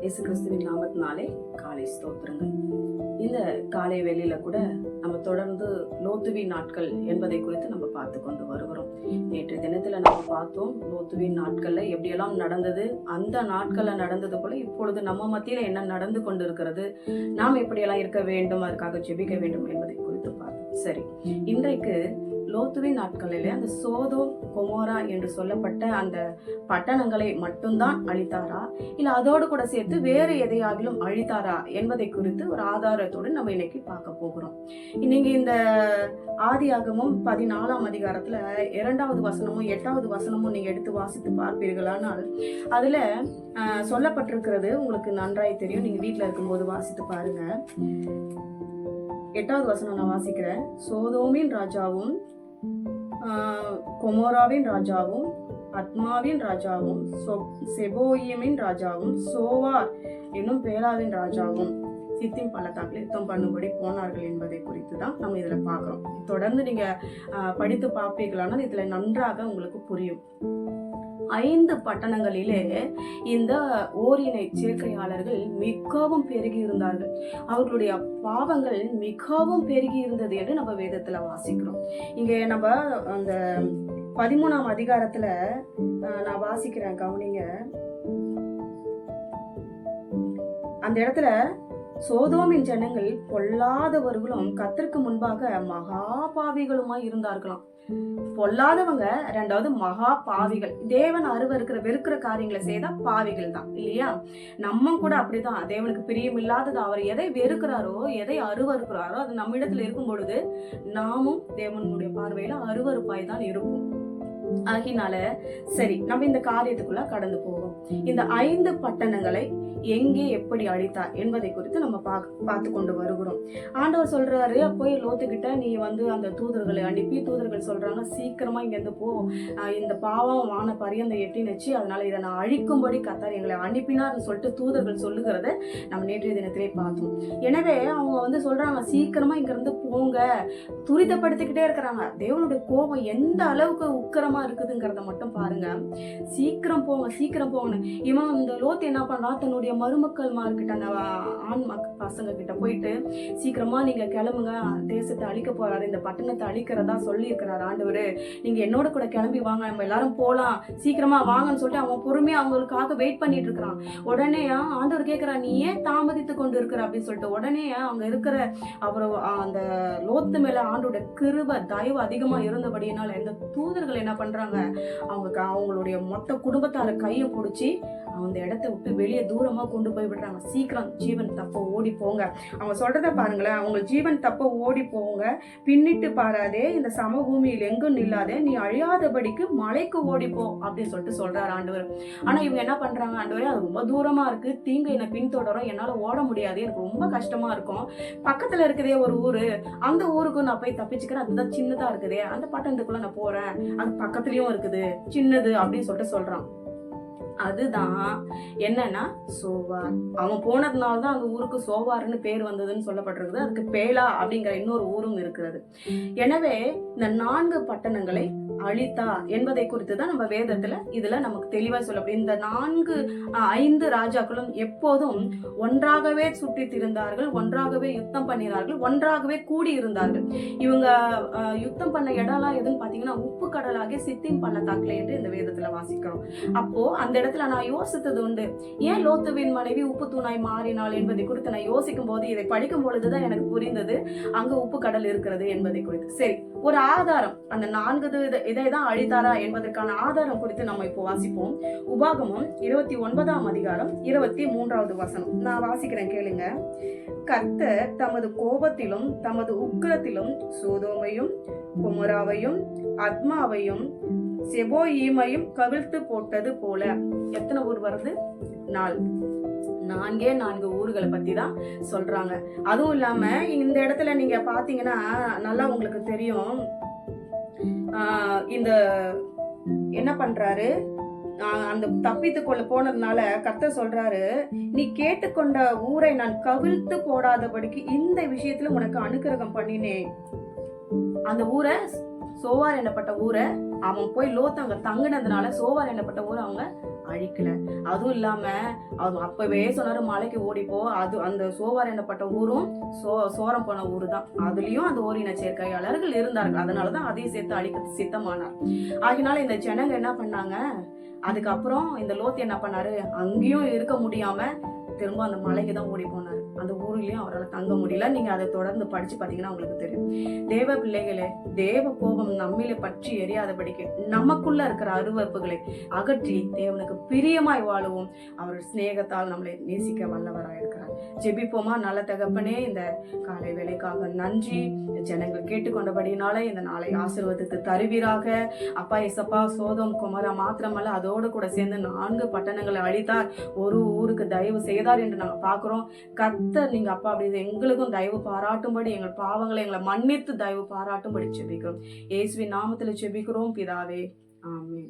இயேசு கிறிஸ்துவின் நாமத்தினாலே காலை ஸ்தோத்திரங்கள். இந்த காலை வேலையில கூட நம்ம தொடர்ந்து லோத்துவி நாட்கள் என்பதை குறித்து நம்ம பார்த்து கொண்டு வருகிறோம். நேற்று தினத்துல நம்ம பார்த்தோம் லோத்துவின் நாட்கள்ல எப்படியெல்லாம் நடந்தது அந்த நாட்கள்ல நடந்தது போல இப்பொழுது நம்ம மத்தியில என்ன நடந்து கொண்டு இருக்கிறது நாம் எப்படியெல்லாம் இருக்க வேண்டும் அதுக்காக ஜெபிக்க வேண்டும் என்பதை குறித்து பார்த்தோம். சரி இன்றைக்கு லோத்துவின் நாட்களிலே அந்த சோதோ கொமோரா என்று சொல்லப்பட்ட அந்த பட்டணங்களை மட்டும்தான் அழித்தாரா? இல்ல அதோடு கூட சேர்த்து வேறு எதையாகிலும் அழித்தாரா என்பதை குறித்து ஒரு ஆதாரத்தோடு நம்ம இன்னைக்கு பார்க்க போகிறோம். இன்னைக்கு இந்த ஆதியாகமும் பதினாலாம் அதிகாரத்துல இரண்டாவது வசனமும் எட்டாவது வசனமும் நீங்க எடுத்து வாசித்து பார்ப்பீர்களானால் அதுல சொல்லப்பட்டிருக்கிறது உங்களுக்கு நன்றாய் தெரியும் நீங்க வீட்ல இருக்கும்போது வாசித்து பாருங்க. எட்டாவது வசனம் நான் வாசிக்கிறேன். சோதோமின் ராஜாவும் கொமோராவின் ராஜாவும் அத்மாவின் ராஜாவும் சொ- செபோயிமின் ராஜாவும் சோவார் என்னும் பேலாவின் ராஜாவும் சித்திம் பள்ளத்தாக்கில் யுத்தம் பண்ணும்படி போனார்கள் என்பதை குறித்து தான் நம்ம இதில் பார்க்குறோம். தொடர்ந்து நீங்கள் படித்து பார்ப்பீர்களானால் இதில் நன்றாக உங்களுக்கு புரியும். ஐந்து பட்டணங்களிலே இந்த ஓரினை சேர்க்கையாளர்கள் மிகவும் பெருகி இருந்தார்கள். அவர்களுடைய பாவங்கள் மிகவும் பெருகி இருந்தது என்று நம்ம வேதத்துல வாசிக்கிறோம். இங்க நம்ம அந்த பதிமூணாம் அதிகாரத்துல நான் வாசிக்கிறேன் கவனிங்க. அந்த இடத்துல சோதோமின் ஜனங்கள் பொல்லாதவர்களும் கத்திற்கு முன்பாக மகா பாவிகளுமாய் இருந்தார்களாம். பொல்லாதவங்க ரெண்டாவது மகா பாவிகள் தேவன் அருவருக்கிற வெறுக்கிற காரியங்களை செய்தா பாவிகள் தான் இல்லையா? நம்ம கூட அப்படிதான். தேவனுக்கு பிரியம் இல்லாதது அவர் எதை வெறுக்கிறாரோ எதை அருவறுக்கிறாரோ அது நம்ம இடத்துல இருக்கும் பொழுது நாமும் தேவனுடைய பார்வையில அருவருப்பாய் தான் இருப்போம். ஆகினால சரி நம்ம இந்த காரியத்துக்குள்ள கடந்து போவோம். இந்த ஐந்து பட்டணங்களை எங்கே எப்படி அழித்தார் என்பதை குறித்து நம்ம பா- பார்த்து கொண்டு வருகிறோம். ஆண்டவர் சொல்றாரு போய் லோத்துக்கிட்ட நீ வந்து அந்த தூதர்களை அனுப்பி தூதர்கள் சொல்றாங்க சீக்கிரமா இங்கேருந்து போ. இந்த பாவம் வான பரியந்த எட்டினச்சு அதனால இதை நான் அழிக்கும்படி கத்தார் எங்களை அனுப்பினார்னு சொல்லிட்டு தூதர்கள் சொல்லுகிறத நம்ம நேற்றைய தினத்திலே பார்த்தோம். எனவே அவங்க வந்து சொல்றாங்க சீக்கிரமா இங்கிருந்து போங்க. துரிதப்படுத்திக்கிட்டே இருக்கிறாங்க. தேவனுடைய கோபம் எந்த அளவுக்கு உக்கரமா இருக்குதுங்கிறத மட்டும் பாருங்க. சீக்கிரம் போங்க சீக்கிரம் போங்க இவன் இந்த லோத் என்ன பண்றான்? தன்னுடைய மருமக்கள் மார்க்கிட்ட அந்த ஆண் மக்க பசங்க கிட்ட போயிட்டு சீக்கிரமா நீங்க கிளம்புங்க. தேசத்தை அழிக்க போறாரு. இந்த பட்டணத்தை அழிக்கிறதா சொல்லி ஆண்டவர். ஆண்டவரு நீங்க என்னோட கூட கிளம்பி வாங்க. நம்ம எல்லாரும் போலாம். சீக்கிரமா வாங்கன்னு சொல்லிட்டு அவன் பொறுமையா அவங்களுக்காக வெயிட் பண்ணிட்டு இருக்கிறான். உடனே ஆண்டவர் கேக்குறா நீ ஏன் தாமதித்து கொண்டு இருக்கிற அப்படின்னு சொல்லிட்டு உடனே அவங்க இருக்கிற அவர் அந்த லோத்து மேல ஆண்டோட கிருப தயவு அதிகமா இருந்தபடியினால இந்த தூதர்கள் என்ன பண்றாங்க? அவங்க க- அவங்களுடைய மொத்த குடும்பத்தார கையை பிடிச்சி அந்த இடத்த விட்டு வெளியே தூரமாக கொண்டு போய் விடுறாங்க சீக்கிரம் ஜீவன் தப்ப ஓடி போங்க. அவங்க சொல்கிறத பாருங்களேன். அவங்க ஜீவன் தப்ப ஓடி போங்க. பின்னிட்டு பாராதே இந்த சமபூமியில் எங்கும் நில்லாதே நீ அழியாதபடிக்கு மலைக்கு ஓடி போ அப்படின்னு சொல்லிட்டு சொல்கிறார் ஆண்டவர். ஆனால் இவங்க என்ன பண்ணுறாங்க ஆண்டவரே? அது ரொம்ப தூரமாக இருக்குது தீங்கு என்னை பின்தொடரும். என்னால் ஓட முடியாது. எனக்கு ரொம்ப கஷ்டமாக இருக்கும். பக்கத்தில் இருக்குதே ஒரு ஊர். அந்த ஊருக்கு நான் போய் தப்பிச்சுக்கிறேன். அதுதான் சின்னதாக இருக்குதே. அந்த பட்டணத்துக்குள்ளே நான் போகிறேன் அது பக்கத்துலேயும் இருக்குது. சின்னது அப்படின்னு சொல்லிட்டு சொல்கிறான் அதுதான். என்னன்னா சோவார் அவன் போனதுனால தான் அந்த ஊருக்கு சோவார்னு பேர் வந்ததுன்னு சொல்லப்பட்டிருக்குது அதுக்கு பேலா அப்படிங்கிற இன்னொரு ஊரும் இருக்கிறது. எனவே இந்த நான்கு பட்டணங்களை அழித்தா என்பதை குறித்து தான் நம்ம வேதத்துல இதுல நமக்கு தெளிவா சொல்லப்படும் இந்த நான்கு ஐந்து ராஜாக்களும் எப்போதும் ஒன்றாகவே சுற்றி திரிந்தார்கள் ஒன்றாகவே யுத்தம் பண்ணினார்கள் ஒன்றாகவே கூடி இருந்தார்கள் இவங்க யுத்தம் பண்ண இடம்லாம் எதுன்னு பாத்தீங்கன்னா உப்பு கடலாக சித்தின் பள்ளத்தாக்குல என்று இந்த வேதத்துல வாசிக்கிறோம். அப்போ அந்த இடத்துல நான் யோசித்தது உண்டு. ஏன் லோத்துவின் மனைவி உப்பு தூணாய் மாறினாள் என்பதை குறித்து நான் யோசிக்கும் போது இதை படிக்கும் பொழுதுதான் எனக்கு புரிந்தது அங்க உப்பு கடல் இருக்கிறது என்பதை குறித்து. சரி ஒரு ஆதாரம் அந்த நான்கு இதை தான் அழித்தாரா என்பதற்கான ஆதாரம் குறித்து நம்ம இப்போ வாசிப்போம். உபாகமும் இருபத்தி ஒன்பதாம் அதிகாரம் இருபத்தி மூன்றாவது வசனம். நான் வாசிக்கிறேன் கேளுங்க. கர்த்தர் தமது கோபத்திலும் தமது உக்கிரத்திலும் சோதோமையும் குமராவையும் அத்மாவையும் செபோயீமையும் கவிழ்த்து போட்டது போல. எத்தனை ஊர் வருது? நாள் நான்கே நான்கு ஊர்களை பத்தி தான் சொல்றாங்க. அதுவும் இல்லாம இந்த இடத்துல நீங்க பாத்தீங்கன்னா நல்லா உங்களுக்கு தெரியும். இந்த என்ன பண்றாரு? அந்த தப்பித்து கொள்ள போனதுனால கர்த்தர் சொல்றாரு நீ கேட்டுக்கொண்ட ஊரை நான் கவிழ்த்து போடாதபடிக்கு இந்த விஷயத்துல உனக்கு அனுக்கிரகம் பண்ணினேன். அந்த ஊரை சோவார் என்னப்பட்ட ஊரை அவன் போய் லோத் அங்க தங்கினதுனால சோவார் என்னப்பட்ட ஊரை அவங்க அழிக்கல. அதுவும் இல்லாம அவர் அப்பவே சொன்னாரு மலைக்கு ஓடிப்போ. அது அந்த சோவார் என்னப்பட்ட ஊரும் சோ சோரம் போன ஊர் தான் அதுலயும் அந்த ஓரின சேர்க்கையாளர்கள் இருந்தார்கள். அதனாலதான் அதையும் சேர்த்து அழிக்க சித்தமானார். ஆகினால இந்த ஜனங்க என்ன பண்ணாங்க? அதுக்கப்புறம் இந்த லோத்து என்ன பண்ணாரு? அங்கேயும் இருக்க முடியாம திரும்ப அந்த மலைக்கு தான் ஓடி போனாரு. அந்த ஊர்லயும் அவரால் தங்க முடியல. நீங்க அதை தொடர்ந்து படிச்சு பாத்தீங்கன்னா உங்களுக்கு தெரியும். தேவ பிள்ளைகளே தேவ கோபம் நம்மில பற்றி எரியாதபடிக்கு நமக்குள்ள இருக்கிற அருவறுப்புகளை அகற்றி தேவனுக்கு பிரியமாய் வாழவும். அவர் சிநேகத்தால் நம்மளை நேசிக்க வல்லவராய் இருக்கிறார். ஜெபிப்போமா? நல்ல தகப்பனே இந்த காலை வேலைக்காக நன்றி. ஜனங்கள் கேட்டுக்கொண்டபடினால இந்த நாளை ஆசீர்வதித்து தருவீராக. அப்பா இசப்பா சோதம் குமரா மாத்திரமல்ல அதோடு கூட சேர்ந்து நான்கு பட்டணங்களை அழித்தார். ஒரு ஊருக்கு தயவு செய்தார் என்று நாங்கள் பார்க்கிறோம் கர்த்தர் நீங்க அப்பா அப்படி எங்களுக்கும் தயவு பாராட்டும்படி எங்கள் பாவங்களை எங்களை மன்னித்து தயவு பாராட்டும்படி செபிக்கிறோம் இயேசுவின் நாமத்துல செபிக்கிறோம் பிதாவே. ஆமே